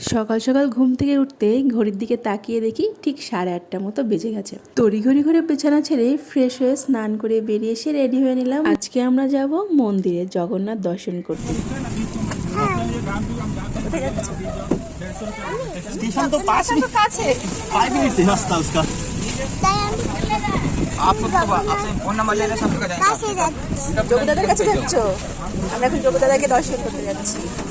সকাল সকাল ঘুম থেকে উঠতেই ঘড়ির দিকে তাকিয়ে দেখি ঠিক সাড়ে আটটা মতো বেজে গেছে তড়িঘড়ি করে বিছানা ছেড়ে ফ্রেশ হয়ে স্নান করে বেরিয়ে এসে রেডি হয়ে নিলাম আজকে আমরা যাব মন্দিরে জগন্নাথ দর্শন করতে स्टेशन तो पास में फाइव मिनट से रास्ता उसका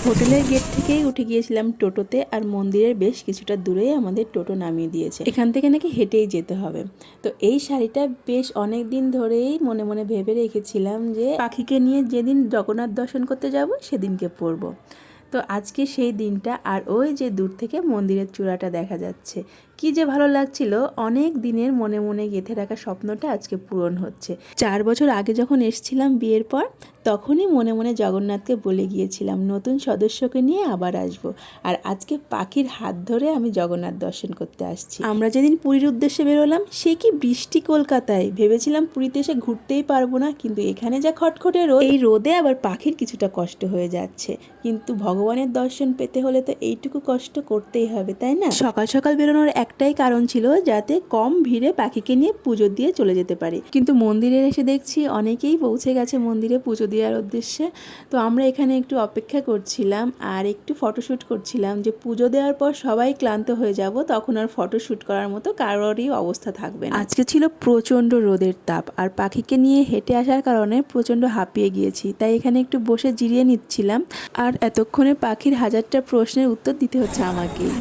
হোটেলের গেট থেকেই উঠে গিয়েছিলাম টোটোতে আর মন্দিরের বেশ কিছুটা দূরেই আমাদের টোটো নামিয়ে দিয়েছে। এখান থেকে নাকি হেঁটেই যেতে হবে। তো এই শাড়িটা বেশ অনেক দিন ধরেই মনে মনে ভেবে রেখেছিলাম যে পাখিকে নিয়ে যেদিন জগন্নাথ দর্শন করতে যাব সেদিনকে পরবো। তো আজকে সেই দিনটা আর ওই যে দূর থেকে মন্দিরের চূড়াটা দেখা যাচ্ছে। কি যে ভালো লাগছিল, অনেক দিনের মনে মনে গেঁথে রাখা স্বপ্নটা আজকে পূরণ হচ্ছে। চার বছর আগে যখন এসছিলাম বিয়ের পর, তখনই মনে মনে জগন্নাথকে বলে গিয়েছিলাম, নতুন সদস্যকে নিয়ে আবার আসব। আর আজকে পাখির হাত ধরে আমি জগন্নাথ দর্শন করতে আসছি। আমরা যেদিন পুরীর উদ্দেশ্যে বেরোলাম, সে কি বৃষ্টি কলকাতায়? ভেবেছিলাম পুরীতে এসে ঘুরতেই পারব না, কিন্তু এখানে যা খটখটে রোদ, এই রোদে আবার পাখির কিছুটা কষ্ট হয়ে যাচ্ছে। কিন্তু ভগবানের দর্শন পেতে হলে তো এইটুকু কষ্ট করতেই হবে, তাই না? সকাল সকাল বেরোনোর একটাই কারণ ছিল যাতে কম ভিড়ে পাখিকে নিয়ে পুজো দিয়ে চলে যেতে পারে। কিন্তু মন্দিরে এসে দেখছি অনেকেই পৌঁছে গেছে মন্দিরে পুজো দেওয়ার উদ্দেশ্যে। তো আমরা এখানে একটু অপেক্ষা করছিলাম আর একটু ফটোশ্যুট করছিলাম যে পুজো দেওয়ার পর সবাই ক্লান্ত হয়ে যাব, তখন আর ফটোশ্যুট করার মতো কারোরই অবস্থা থাকবে না। আজকে ছিল প্রচণ্ড রোদের তাপ আর পাখিকে নিয়ে হেঁটে আসার কারণে প্রচণ্ড হাঁপিয়ে গিয়েছি, তাই এখানে একটু বসে জিরিয়ে নিচ্ছিলাম। আর এতক্ষণে পাখির হাজারটা প্রশ্নের উত্তর দিতে হচ্ছে আমাকেই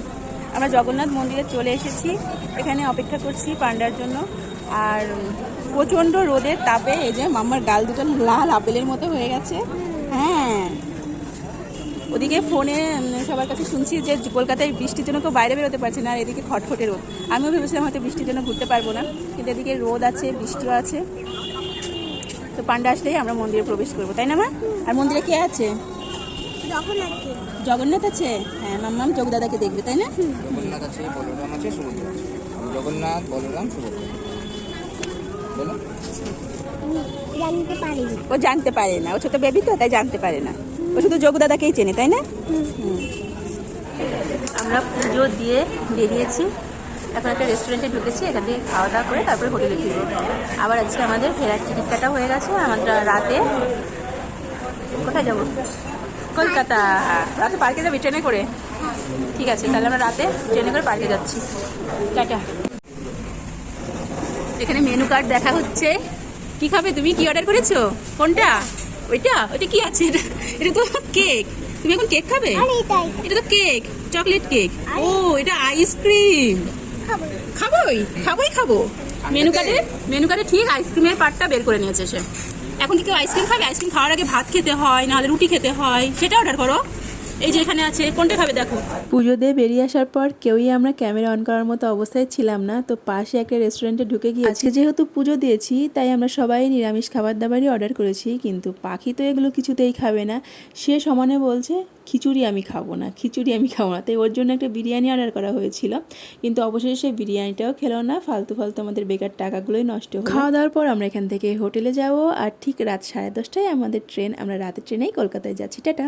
আমরা জগন্নাথ মন্দিরে চলে এসেছি। এখানে অপেক্ষা করছি পান্ডার জন্য। আর প্রচণ্ড রোদের তাপে এই যে মাম্মার গাল দুটো লাল আপেলের মতো হয়ে গেছে। হ্যাঁ। ওদিকে ফোনে সবার কাছে শুনছি যে কলকাতায় বৃষ্টির জন্য কেউ বাইরে বেরোতে পারছে না, আর এদিকে খটখটে রোদ। আমিও ভেবেছিলাম হয়তো বৃষ্টির জন্য ঘুরতে পারব না, কিন্তু এদিকে রোদ আছে, বৃষ্টিও আছে। তো পান্ডা আসলেই আমরা মন্দিরে প্রবেশ করব, তাই না মা? আর মন্দিরে কে আছে? জগন্নাথ আছে। হ্যাঁ মাম্মাম যোগদাদাকে দেখবে তাই না? জগন্নাথ আছে বলরাম আছে সুভদ্রা আছে। জগন্নাথ বলরাম সুভদ্রা। বলো। জানতে ও জানতে পারে না। ও ছোট বেবি তো তাই জানতে পারে না। ও শুধু যোগদাদাকেই চেনে তাই না? আমরা পুজো দিয়ে বেরিয়েছি। এখন একটা রেস্টুরেন্টে ঢুকেছি এখান থেকে খাওয়া দাওয়া করে তারপরে হোটেলে ফিরবো। আবার আজকে আমাদের ফেরার টিকিট কাটা হয়ে গেছে আমরা রাতে কোথায় যাব? কলকাতা। রাতে পার্কে যাবি ট্রেনে করে? ঠিক আছে তাহলে আমরা রাতে ট্রেনে করে পার্কে যাচ্ছি। টাটা। এখানে মেনু কার্ড দেখা হচ্ছে। কি খাবে তুমি? কি অর্ডার করেছ? কোনটা? ওইটা? ওইটা কি আছে? এটা এটা তো কেক তুমি এখন কেক খাবে? এটা তো কেক চকলেট কেক ও এটা আইসক্রিম খাবোই খাবোই খাব। মেনু কার্ডে মেনু কার্ডে ঠিক আইসক্রিমের পার্টটা বের করে নিয়েছে সে। এখন কি কেউ আইসক্রিম খাবে? আইসক্রিম খাওয়ার আগে ভাত খেতে হয়, নাহলে রুটি খেতে হয়, সেটা অর্ডার করো। এই যে এখানে আছে, কোনটা খাবে দেখো? পুজো দিয়ে বেরিয়ে আসার পর কেউই আমরা ক্যামেরা অন করার মতো অবস্থায় ছিলাম না, তো পাশে একটা রেস্টুরেন্টে ঢুকে গিয়ে আজকে যেহেতু পুজো দিয়েছি, তাই আমরা সবাই নিরামিষ খাবার দাবারই অর্ডার করেছি, কিন্তু পাখি তো এগুলো কিছুতেই খাবে না। সে সমানে বলছে, খিচুড়ি আমি খাব না, খিচুড়ি আমি খাব না। তাই ওর জন্য একটা বিরিয়ানি অর্ডার করা হয়েছিল, কিন্তু অবশেষে সে বিরিয়ানিটাও খেলো না, ফালতু ফালতু আমাদের বেকার টাকাগুলোই নষ্ট হলো। খাওয়া দাওয়ার পর আমরা এখান থেকে হোটেলে যাব, আর ঠিক রাত সাড়ে দশটায় আমাদের ট্রেন, আমরা রাতের ট্রেনেই কলকাতায় যাচ্ছি। টাটা!